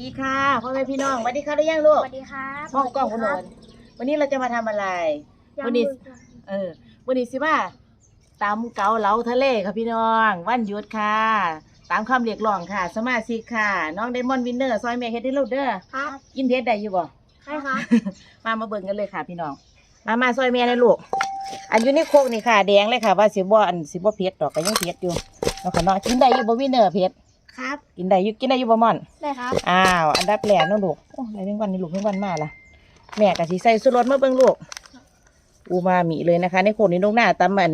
ดีค่ะพ่อแม่พี่น้องสวัสดีค่ะหรือยังลูสกวัสดีครับห้องกล้องคุณโนนวันนี้เราจะมาทำอะไร วันนี้เออวันนี้สิว่าตำเกาเหลาทะเลค่ะพี่น้อง วันหยุดค่ะ ตามคำเรียกร้องค่ะ สมาชิกค่ะ น้องไดมอนด์วินเนอร์ ซอยเมย์เฮดได้ลูกเด้อครับกินเพชรได้อยู่บ่ใช่ครับมามาเบิ่งกันเลยค่ะพี่น้อง มามาซอยแม่เลยลูก อันอยู่ในโคกนี่ค่ะ แดงเลยค่ะ ว่าสิบ่อันสิบ่เผ็ดดอกก็ยังเผ็ดอยู่เนาะค่ะเนาะกินได้อยู่บ่วินเนอร์เผ็ด ครับ กินได้อยู่กินได้อยู่บ่ม่อน ได้ครับ อ้าว อันดับแรกเน้องลูกโอ้อะไรทั้งวันนี่ลูกทั้งวันมาละแม่กะสิใส่สุรสมาเบิ่งลูก อูมามิเลยนะคะ ในโคนนี้ลูกหน้าตำมัน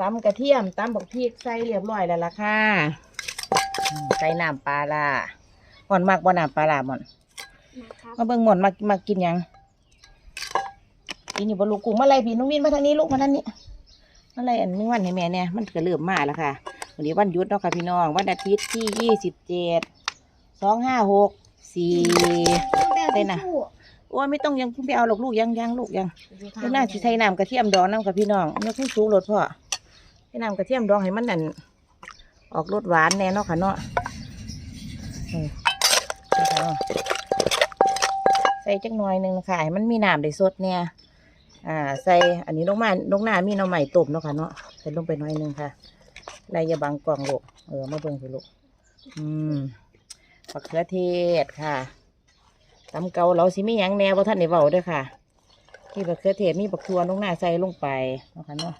ตำกระเทียมตำบักพริกใส่เรียบร้อยแล้วล่ะค่ะอืมใส่น้ำปลาล่าหม่อนมากบ่น้ำปลาล่าหม่อน นะครับ มาเบิ่งหม่อนมามากินหยัง กินอยู่บนลูกกุ้งมาไล่พี่น้องวินมาทางนี้ลูกมาทางนี้มาไล่อันนึงวันให้แม่เนี่ยมันก็เริ่มมาแล้วค่ะ วันนี้วันหยุดเนาะค่ะพี่น้อง วันอาทิตย์ที่ยี่สิบเจ็ดสองห้าหกสี่ได้นะโอ้ยไม่ต้องยังเพิ่งไปเอาหรอกลูกยังยังลูกยังลูกน่าสิใช้น้ำกระเทียมดองน้ำกับพี่น้องนี่คือสูงรสพ่อใช้น้ำกระเทียมดองให้มันนั่นออกรสหวานแน่เนาะค่ะเนาะเออใช่ค่ะเนาะใส่จักหน่อยหนึ่งค่ะให้มันมีน้ำได้สดเนี่ยอ่า ใส่อันนี้ลงมาลงหน้ามีหน่อใหม่ต้มเนาะค่ะเนาะใส่ลงไปหน่อยหนึงค่ะ ไรอย่าบังกล่องลูกเออมาเบิ่งสิลูกอืมมะเขือเทศค่ะตำเกาเราสิมีหยังแนวบ่ท่านได้เว้าเด้วยค่ะที่บักเขือเทศมีบักทัวลงหน้าใส่ลงไปเนาะคะเนาะ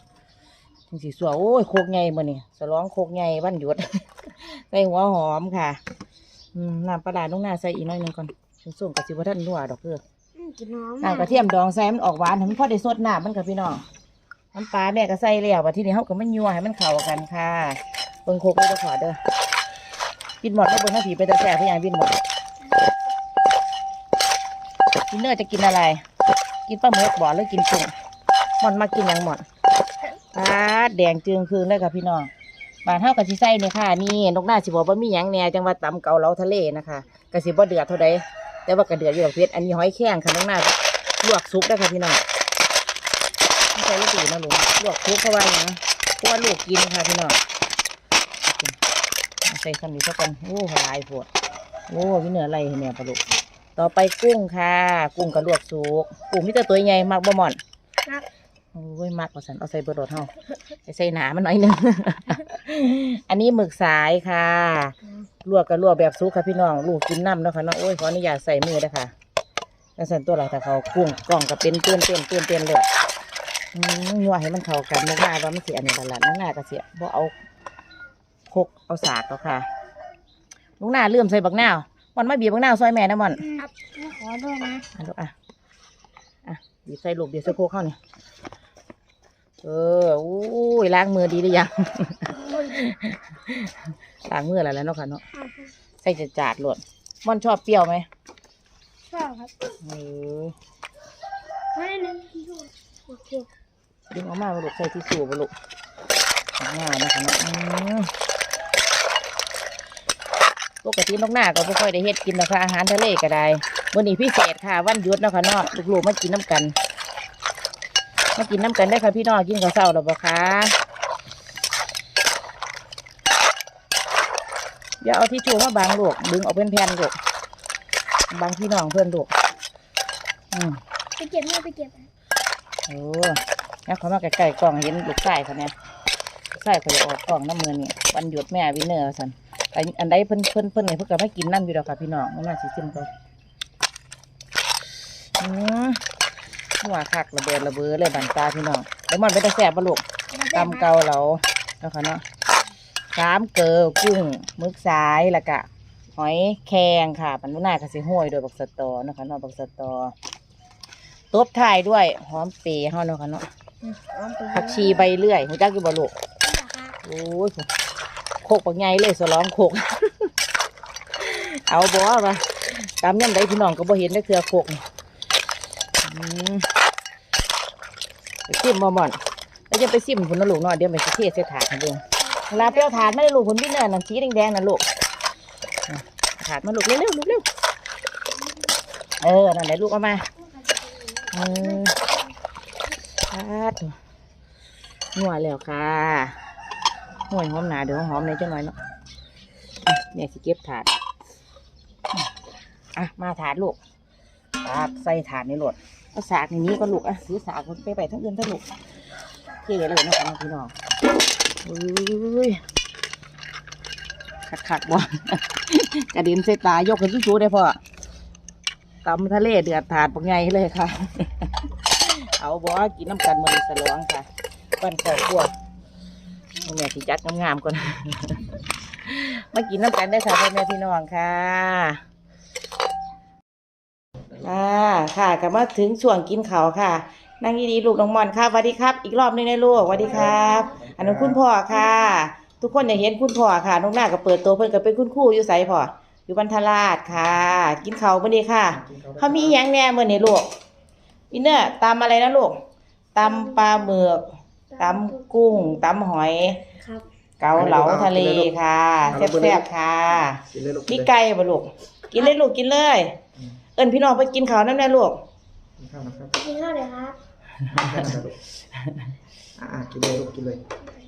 จังสิสัวโอ้ยโคกใหญ่มื้อนี่สลองโคกใหญ่วันหยุดใส่หัวหอมค่ะอืมน้ำปลาร้าลงหน้าใส่อีกหน้อยหนึงก่อนส่งกับสิบ่ท่านนัวดอกเด้ออืมกินน้ำน้ำกระเทียมดองใส่ให้มันออกหวานให้มันพอได้สดน้ำมันกับพี่น้อง น้ำปลาแม่ก็ใส่แล้วว่าที่นี่เฮาก็มันยัวให้มันเข้ากันค่ะเบิ่งโคกเลยเด้อขอเด้อบินหมดแล้วเบิ่งหน้าผีไปต่แซ่บพี่ยางบินหมดกินเนื้อจะกินอะไร กินปลาหมึกบ่อหรือกินกุ้งหมอนมากินหยังหมอนปลาดแดงจึงคืนเลยค่ะพี่น้องบานเท่ากับสิไส้เนี่ยค่ะ นี่นกหน้าสิบอกว่ามีหยังแหน่จังว่าตำเกาเหลาทะเลนะคะกระสิบ่เดือดเท่าใดแต่ว่ากระเดือดอยู่ดอกเพชรอันนี้หอยแข้งค่ะนกหน้าลวกซุปได้ค่ะพี่น้อง ใช่ลูกตีนะลุงลวกซุปเพราะว่าหยังเพราะว่าลูกกินค่ะพี่น้องใส่คำนี้สักกันโอ้หลายปวดโอ้พี่เนื้ออะไรเนี่ยปลาลูกต่อไปกุ้งค่ะ กุ้งกระลวกสุกกุ้งมีแต่ตัวใหญ่มากบ่หมอนครับโอ้ยมากกว่าสันเอาใส่เบอร์โดดเฮาใส่หนามันหน่อยหนึงอันนี้หมึกสายค่ะ ลวกกระลวกแบบสุกค่ะพี่น้อง ลูกกินน้ำนะค่ะเนาะโอ้ยขออนุญาตใส่มือเด้อค่ะแล้วสันตัวเราแต่เขากุ้งกล่องกับเป็นเตือนเตือนเตือนเตือนเลย อืมยัวให้มันเข้ากันมุกหน้าว่ามันเสียอันนี้ละละมุกหน้าก็เสียบ่เอาคกเอาสากแล้วค่ะมุกหน้าเลื่อมใส่บักหน้าวมันมาบีบบักหน้าวซอยแม่นะมันครับขอด้วยนะอะลูกอะอะบีบใส่ลูกบีบใส่โคกเข้านี่เอออู้ยล้างมือดีหรือยังล้างมืออะไรแล้วเนาะค่ะเนาะใส่จะจาดๆหลดม่อนชอบเปรี้ยวไหมชอบครับเออไม่นึงโอเค ดึงออกมาบ่ลูกใส่ที่สูบลูกง่ายนะคะเนาะอืมปกตินกหน้าก็ไม่ค่อยได้เฮ็ดกินนะคะอาหารทะเลก็ได้วันนี้พิเศษค่ะ วันหยุดเนาะค่ะเนาะลูกๆมากินน้ำกันมากินน้ำกันได้ค่ะพี่น้องกินข้าวเช้าหรือเปล่าคะอย่าเอาที่ชูมาบางลูกดึงออกเป็นแผ่นลูกบางพี่น้องเพื่อนลูกอืมไปเก็บแม่ไปเก็บโอ้ แล้วเขามาใกล้ๆกล่องเห็นลูกไส้เขาเนี่ยลูกไส้เขาจะออกกล่องน้ำมือนี่วันหยุดแม่วินเนอร์สันอันอันใดเพิ่นเพิ่นเพิ่นเนี่ยเพิ่นก็ไม่กินน้ำอยู่ดอกค่ะพี่น้องมันน่าสิซิมก่อนอืมหัวคักระเบิดระเบ้อเลยบันตาพี่น้องไอ้มอนเป็นตาแสบปะลูกตำเกาเหลาเนาะค่ะเนาะสามเกลือกุ้งหมึกสายแล้วก็หอยแครงค่ะปันนุนากระสิห้วยโดวยบักสะตอเนาะค่ะเนาะบักสะตอตบท้ายด้วยหอมเปรย์เฮาเนาะค่ะเนาะ ผักชีใบเลื่อยหูจักอยู่บ่ลูกโอ้ยโคกปักใหญ่เลยสลองโคก เอาบ่ว่าตามยำใดพี่น้องก็บ่เห็นได้เครือโคกนี่อืมไปซิมบ่หม่อนแล้วจะไปซิมผุนนะลูกเนาะเดี๋ยวไปเทใส่ถาดให้ดูเวลาเปรี้ยวถาดไม่ได้ลูกผุนพี่เนื้อนั่นสีแดงๆนะลูกถาดมาลูกเร็วๆลูกเร็วเออนั่นแหละลูกเอามาเออ ถาดนัวแล้วค่ะห่วยหอมหนาเดี๋ยวหอมในจังหน่อยเนาะเนี่ยสิเก็บถาด อะ มาถาดลูกถาดใส่ถาดในรถเอาสากในนี้ก็ลูกอะซื้อสากมันไปไปทั้งเดือนทั้งลูกเท่เลยนะคะพี่น้องอุ้ยขัดขัดบ่กระเด็นใส่ตายกขึ้นสูงๆได้พ่อตำทะเลเดือดถาดปังไงเลยค่ะ เอาบ่กินน้ำกันมือสลองค่ะปั้นข้าวคั่วแม่สิจัดงามๆก่อนมากินน้ำกันได้ค่ะพ่อแม่พี่น้องค่ะอ่าค่ะกลับมาถึงช่วงกินข้าวค่ะนั่งดีๆลูกน้องมอนครับสวัสดีครับ อีกรอบหนึงนะลูกสวัสดีครับอันนั้นคุณพ่อค่ะ ทุกคนอยากเห็นคุณพ่อค่ะน้องหน้าก็เปิดตัวเพิ่นก็เป็นคุณครูอยู่ไสพ่ออยู่บรรทราชค่ะ กินข้าวมื้อนี้ค่ะ เขามีหยังแน่เมื้อนี้ลูก อินเนอร์ตำอะไรนะลูกตำปลาหมึกตำกุ้งตำหอย ครับ เกาเหลาทะเลค่ะแซ่บๆค่ะกินเลยลูกมีไก่บ่ลูกกินเลยลูกกินเลย เอิ้นพี่น้องไปกินข้าวน้ำแน่ลูกกินข้าวนะครับกินข้าวเลยครับกินข้าวนะครับลูกอ่าๆกินเลยลูกกินเลย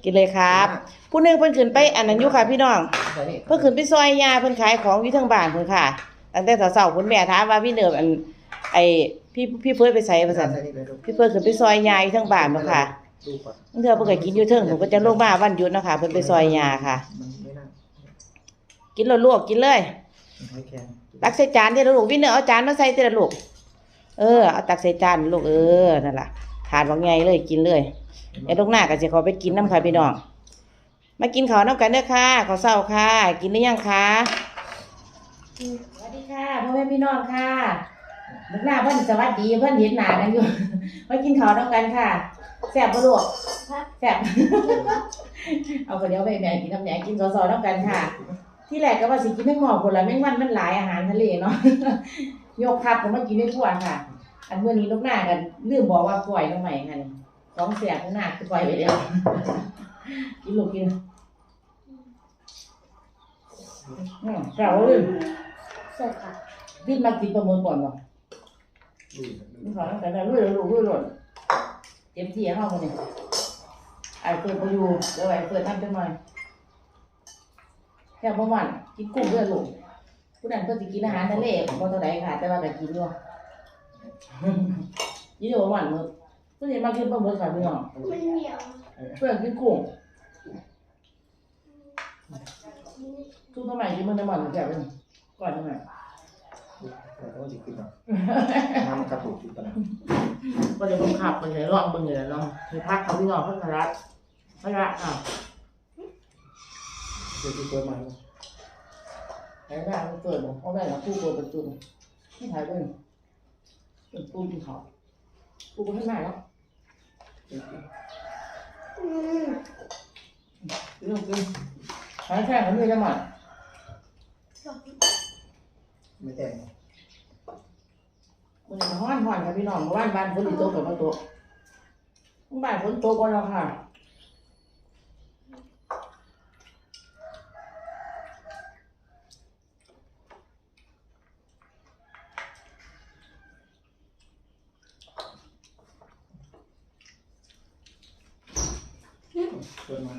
กินเลยครับ ผู้หนึงเพิ่นขึ้นไปอันนั้นอยู่ค่ะพี่น้องใส่นี่เพิ่นขึ้นไปซอยยาเพิ่นขายของอยู่เทางบ้านเพิ่นค่ะตั้งแต่เช้าๆคุณแม่ถามว่าพี่เนิบอันไอ พี่พี่เพิ่นไปใส่ว่าซั่นใส่นี่เลยลูกพี่เพิ่นขึ้นไปซอยยาอยู่เทางบ้านเนาะค่ะดูก่อนบางเทื่อเพิ่นก็กินอยู่เทิงผมก็จะลงมาวันหยุดเนาะค่ะเพิ่นไปซอยยาค่ะมันไม่น่ากินเลยลูกกินเลยมันให้แข็งตักใส่จานเด้อลูกพี่เนิบเอาจานมาใส่เด้อลูกเออเอาตักใส่จานลูกเออนั่นล่ะทานว่าไงเลยกินเลยไอ้ลูกหน้าก็สิขอไปกินน้ำค่ะพี่น้องมากินข้าวน้ำกันเด้อค่ะข้าวเช้าค่ะ กินหรือยังคะสวัสดีค่ะพ่อแม่พี่น้องค่ะ ลูกหน้าเพิ่นสวัสดีเพิ่นเห็นหน้ากันอยู่มากินข้าวน้ำกันค่ะแซ่บปะลูกครับแซ่บเอาคนเดียวไปแม่กินน้ำแหนงกินซอๆน้ำกันค่ะ ที่แรกก็ว่าสิกินไม่หมอคนละแม่งวันมันหลายอาหารทะเลเนาะยกทับผมมากินไม่ทั่วค่ะ อันเมื่อนี้ลูกหน้ากันลืมบอกว่าปล่อยลงใหม่ค่ะนี่ของเสียข้างหน้าคือปล่อยไปแล้วกินลูกกินอืมแซ่บเลยเสร็จครับดิ้นมากินประเมินก่อนเนาะดู นี่ขอตั้งแต่นั้นรุ่ยรุ่ยรุ่ยรุ่ยเต็มที่เข้ามาเนี่ยไอ้เปิดไปอยู่เดี๋ยวไอ้เปิดทำจังหน่อยแค่ประวันกินกุ้งด้วยลูกผู้นั้นเพิ่นสิกินอาหารทะเลบ่เท่าใดค่ะ แต่ว่าก็กินอยู่กินอยู่ประวันมื้อเพิ่นสิมากินปลาหมึกค่ะพี่น้องมันเหนียวเพื่อนกินกุ้งทุกสมัยกินมันได้หมดแก่เป็นก่อนทำไมแต่ต้องจิกขึ้นมาน้ำมัน กระตุกอยู่ตอนนั้นก็จะต้องขับไปเลยลองเบิ่งเลยลองมีพักเขาพี่น้องเพิ่นกระรัดกระรัดอะเดี๋ยวที่เปิดมาไอ้หน้ามันเปิดบอกเอาได้ละผู้เปิดประตูที่ถ่ายเป็นเป็นปูกินเขาปูไปข้างหน้าแล้วอืมเรื่องกินหายแค่เขาไม่ได้หมดไม่แต่ง มันจะห้อนห้อนครับพี่น้องเพราะว่าบ้านฝนตกกับมาตกบ้านฝนตกก่อนแล้วค่ะเปิดมา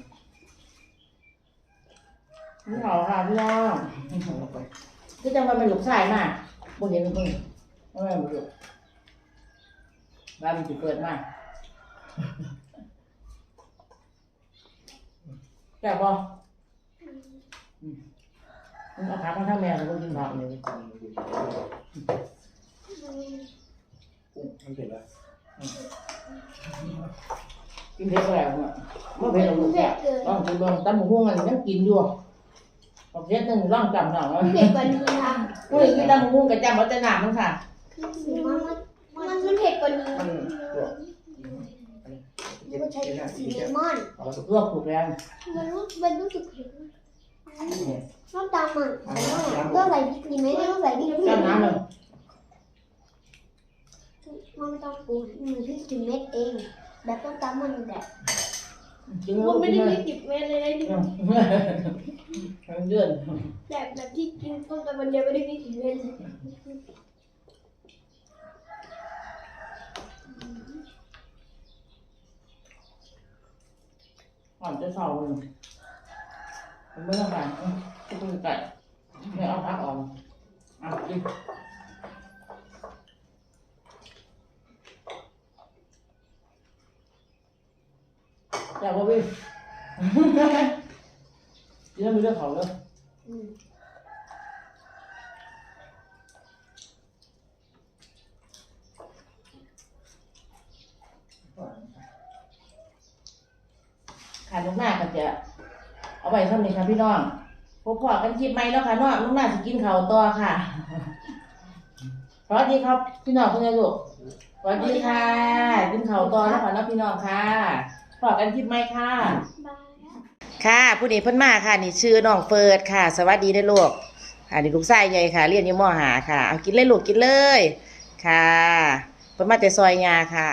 พี่เขาค่ะพี่น้องเอาลงไปก็จะมาเป็นลูกชายมากบนเห็นมึงไม่ ไม่มาดูบ้านมันจะเกิดมากแต่พออืมมึงเอาขามาทั้งแม่แล้วก็กินผักเลยมันเผ็ดแล้วกินเผ็ดแล้วอะไม่เผ็ดหรอกลูกแก่ลองกินเบิ่งตำหมูหุ้งอันนั้นกินอยู่บอกเผ็ดหนึ่งลองจำหน่อยว่าเผ็ดกว่านี้นะผู้หญิงกินตำหมูหุ้งกับจำเอาแต่น้ำมั้งค่ะ มันมันมันเผ็ดกว่านี้มันลวกกินมันใช้สีเลมอนเอาสุกลวกถูกแล้วมันรู้มันรู้สึกเผ็ดน้ำตาลมันก็ใส่พริกดีไหมไม่ต้องใส่พริกจำน้ำเลยมันไม่ต้องปรุงมันพริกถึงเม็ดเอง แบบต้องตามมันแบบมันไม่ได้เลยมีสิบเมตรเลยนะที่ทั้งเดือนแบบแบบที่กินต้มตำวันเดียวไม่ได้มีสิบเมตรเลย ก่อนจะเศร้าเลยมันไม่ต้องการจะต้องไก่ไม่เอาพักออกออาดิแต่ว่าพี่ยังไม่ได้เผาเลย ค่ะลูกหน้าก็จะเอาไว้เท่านี้ค่ะพี่น้องพบพอกันคลิปใหม่แล้วค่ะน้องลูกหน้าจะกินข้าวต่อค่ะสวัสดีครับ พี่น้องคุณยายลูกสวัสดีค่ะ กินข้าวต่อแล้วค่ะน้องพี่น้องค่ะพอกันคลิปใหม่ค่ะ ค่ะ ผู้นี้เพิ่นมาค่ะ นี่ชื่อน้องเฟิร์ดค่ะ สวัสดีเด้อลูกค่ะนี่ลูกชายใหญ่ค่ะเรียนอยู่มหาค่ะ เอากินเลยลูกกินเลย ค่ะเพิ่นมาแต่ซอยงาค่ะ